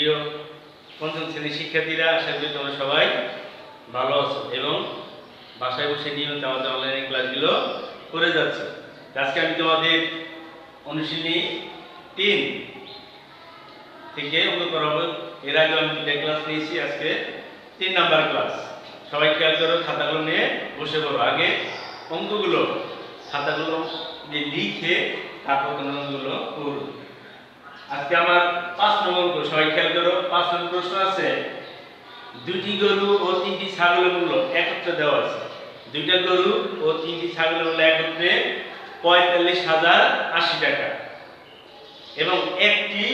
প্রিয় পঞ্চম শ্রেণির শিক্ষার্থীরা, আশা করি তোমরা সবাই ভালো আছো এবং বাসায় বসে নিয়মিত আমাদের অনলাইন ক্লাসগুলো করে যাচ্ছে। আজকে আমি তোমাদের অনুশীলনী তিন থেকে করাবো এর আগে আমি দুটা ক্লাস নিয়েছি, আজকে তিন নাম্বার ক্লাস সবাই খেয়াল করো, খাতাগুলো নিয়ে বসে পড়ো। আগে অঙ্কগুলো, খাতাগুলো লিখে তারপর অঙ্কগুলো করো আজকে আমার পাঁচ নম্বর সবাই খেয়াল করো, পাঁচ নম্বর প্রশ্ন আছে দুটি গরু ও তিনটি ছাগলের মূল্য একত্রে দেওয়া আছে। দুইটা গরু ও তিনটি ছাগলের মূল্য একত্রে পঁয়তাল্লিশ হাজার আশি টাকা। এবং একটি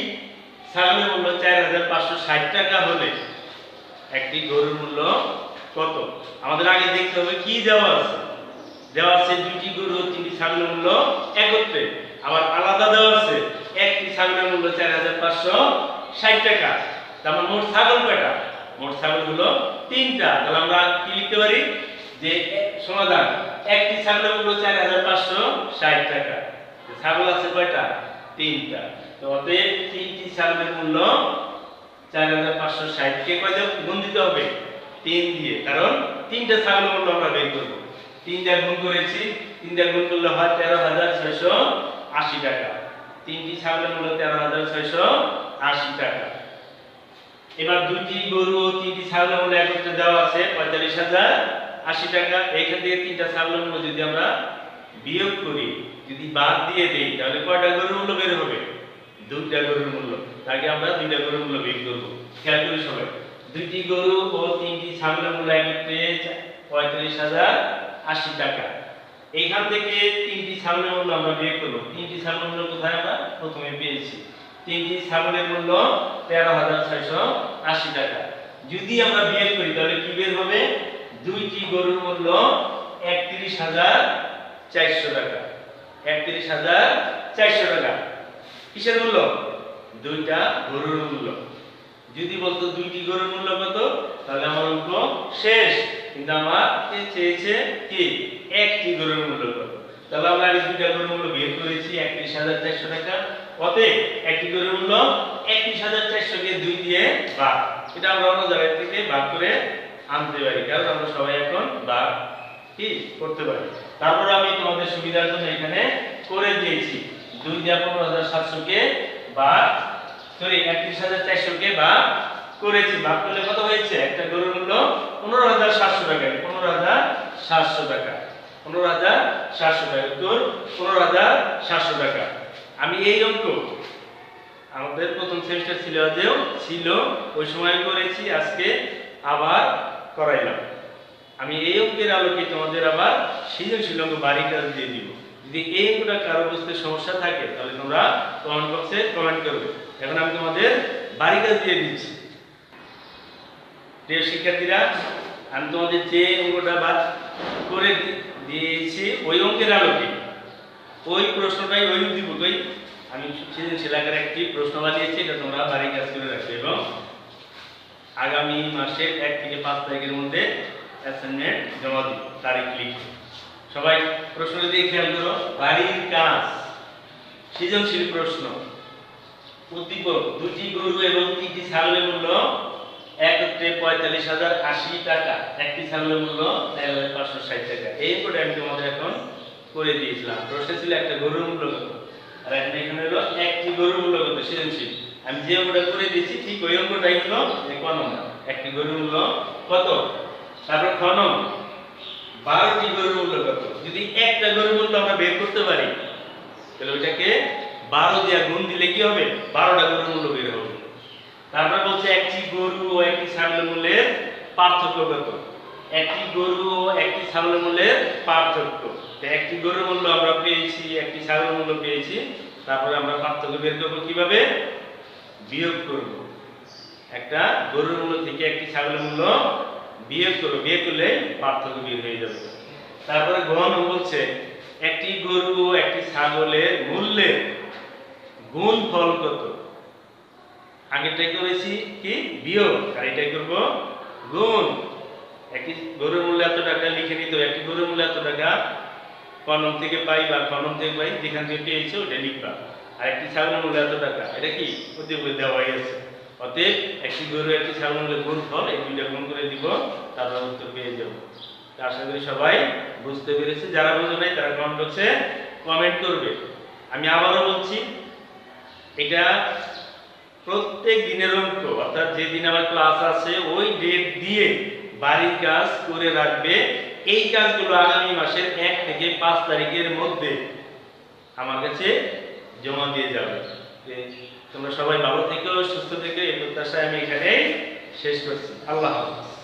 ছাগলের মূল্য চার হাজার পাঁচশো ষাট টাকা হলে একটি গরুর মূল্য কত? আমাদের আগে দেখতে হবে কি দেওয়া আছে। দেওয়া আছে দুটি গরু ও তিনটি ছাগলের মূল্য একত্রে। আবার আলাদা দেওয়া আছে একটি ছাগলের মূল্য চার হাজার পাঁচশো ষাট টাকা। তার মানে মোট ছাগল কয়টা? মোট ছাগল হলো তিনটা। তাহলে আমরা কি লিখতে পারি? যে সমাধান একটি ছাগলের মূল্য চার হাজার পাঁচশো ষাট টাকা। ছাগল আছে কয়টা? তিনটা। তো অতএব তিনটি ছাগলের মূল্য চার হাজার পাঁচশো ষাট ষাটকে কয়টা গুণ দিতে হবে? তিন দিয়ে। কারণ তিনটা ছাগলের মূল্য আমরা বের করব। তিনটা গুণ করেছি। তিনটা গুণ করলে হয় তেরো হাজার ছয়শো আশি টাকা। তিনটি ছাগলের মূল্য তেরো হাজার ছয়শো আশি টাকা। এবার দুটি গরু ও তিনটি ছাগলের মূল্য একত্রে দেওয়া আছে পঁয়তাল্লিশ হাজার আশি টাকা। এইখান থেকে তিনটা ছাগলের মূল্য যদি আমরা বিয়োগ করি, যদি বাদ দিয়ে দেই, তাহলে কয়টা গরুর মূল্য বের হবে? দুইটা গরুর মূল্য। তাকে আমরা দুইটা গরুর মূল্য বের করব। খেয়াল করি সবাই দুইটি গরু ও তিনটি ছাগলের মূল্য একত্রে পঁয়তাল্লিশ হাজার আশি টাকা। এইখান থেকে তিনটি ছাগলের মূল্য আমরা বের করব। তিনটি ছাগলের মূল্য কোথায় আমরা? প্রথমে পেয়েছি। তিনটি ছাগলের মূল্য তেরো হাজার ছয়শো আশি টাকা। যদি আমরা বিয়োগ করি, তাহলে কি বের হবে? দুইটি গরুর মূল্য একত্রিশ হাজার চারশো টাকা। একত্রিশ হাজার চারশো টাকা। কিসের মূল্য? দুইটা গরুর মূল্য। যদি বলতো দুইটি গরুর মূল্য কত? তাহলে আমার অঙ্ক শেষ। কিন্তু আমার চেয়েছে কি? একটি গরুর মূল্য কত? তাহলে আমরা দুইটা গরুর মূল্য বের করেছি, একত্রিশ হাজার চারশো টাকা। অতএব একটি গরুর মূল্য একত্রিশ হাজার চারশো কে দুই দিয়ে ভাগ এটা আমরা অন্য জায়গা থেকে ভাগ করে আনতে পারি, কারণ আমরা সবাই এখন ভাগ কি করতে পারি। তারপর আমি তোমাদের সুবিধার জন্য এখানে করে দিয়েছি। দুই দিয়ে পনেরো হাজার সাতশো কে ভাগ সরি একত্রিশ হাজার চারশো কে ভাগ করেছি। ভাগ করলে কত হয়েছে? একটা গরুর মূল্য পনেরো হাজার সাতশো টাকা, পনেরো হাজার সাতশো টাকা। পনেরো হাজার সাতশো টাকা। উত্তর, পনেরো হাজার সাতশো টাকা। আমি এই অঙ্ক আমাদের প্রথম সেমিস্টার ছিল ছিল, ওই সময় করেছি, আজকে আবার করাইলাম। আমি এই অঙ্কের আলোকে তোমাদের আবার সৃজনশীল অঙ্ক বাড়ি কাজ দিয়ে দিব। যদি এই অঙ্কটা কারও বুঝতে সমস্যা থাকে, তাহলে তোমরা কমেন্ট বক্সে কমেন্ট করবে। এখন আমি তোমাদের বাড়ি কাজ দিয়ে দিচ্ছি। প্রিয় শিক্ষার্থীরা, আমি তোমাদের যে অঙ্কটা বাদ করে দি- দিয়েছি, ওই অঙ্কের আলোকে ওই প্রশ্নটাই ওই দিব, কই? আমি সৃজনশীল আকারে একটি প্রশ্ন বানিয়েছি, এটা তোমরা বাড়ি কাজ করে রাখবে। এবং আগামী মাসের এক থেকে পাঁচ তারিখের মধ্যে অ্যাসাইনমেন্ট জমা দিই তারিখ লিখে। সবাই প্রশ্ন দিয়ে খেয়াল করো, বাড়ির কাজ, সৃজনশীল প্রশ্ন। উদ্দীপক, দুটি গরু এবং তিনটি ছাগলের মূল্য একত্রে পঁয়তাল্লিশ হাজার আশি টাকা। একটি ছাগলের মূল্য এক হাজার পাঁচশো ষাট টাকা। এই করে আমি তোমাদের এখন করে দিয়েছিলাম। প্রশ্ন ছিল একটা গরুর মূল্য কত? আর এখন এখানে হলো একটি গরুর মূল্য কত? সৃজনশীল। আমি যে অঙ্কটা করে দিয়েছি, ঠিক ওই অঙ্কটাই হলো ক নম্বর। একটি গরুর মূল্য কত? তারপর খ নম্বর। বারোটি গরুর মূল্য কত? যদি একটা গরুর মূল্য আমরা বের করতে পারি, তাহলে ওইটাকে বারো দিয়ে গুণ দিলে কি হবে? বারোটা গরুর মূল্য বের তারপর বলছে একটি গরু ও একটি ছাগলের মূল্যের পার্থক্য কত? একটি গরু ও একটি ছাগলের মূল্যের পার্থক্য। একটি গরুর মূল্য আমরা পেয়েছি, একটি ছাগলের মূল্য পেয়েছি, তারপরে আমরা পার্থক্য বের করব কীভাবে? বিয়োগ করব। একটা গরুর মূল্য থেকে একটি ছাগলের মূল্য বিয়োগ করব, বিয়োগ করলে পার্থক্য বের হয়ে যাবে। তারপরে গহন বলছে, একটি গরু ও একটি ছাগলের মূল্যের গুণ ফল কত? আগেরটাই করেছি কি? বিয়োগ। আর এটাই করব? গুণ। একটি গরুর মূল্য এত টাকা, লিখে নিতে হবে। একটি গরুর মূল্য এত টাকা, কলম থেকে পাই বা কলম থেকে পাই, যেখান থেকে পেয়েছ ওটা লিখবা। আর একটি ছাগলের মূল্য এত টাকা, এটা কি? ওদের দেওয়াই আছে। অতএব একটি গরু, একটি ছাগল হলে গুণ ফল এই দুইটা গুণ করে দিব, তারপর উত্তর পেয়ে যাব। আশা করি সবাই বুঝতে পেরেছে। যারা বুঝে নাই, তারা কমেন্ট বক্সে কমেন্ট করবে। আমি আবারও বলছি, এটা প্রত্যেক দিনের অঙ্ক অর্থাৎ যেদিন আমার ক্লাস আছে, ওই ডেট দিয়ে বাড়ির কাজ করে রাখবে। এই কাজগুলো আগামী মাসের এক থেকে পাঁচ তারিখের মধ্যে আমার কাছে জমা দিয়ে যাবে। যে তোমরা সবাই ভালো থেকো, সুস্থ থেকে, এই প্রত্যাশায় আমি এখানে শেষ করছি। আল্লাহ হাফিজ।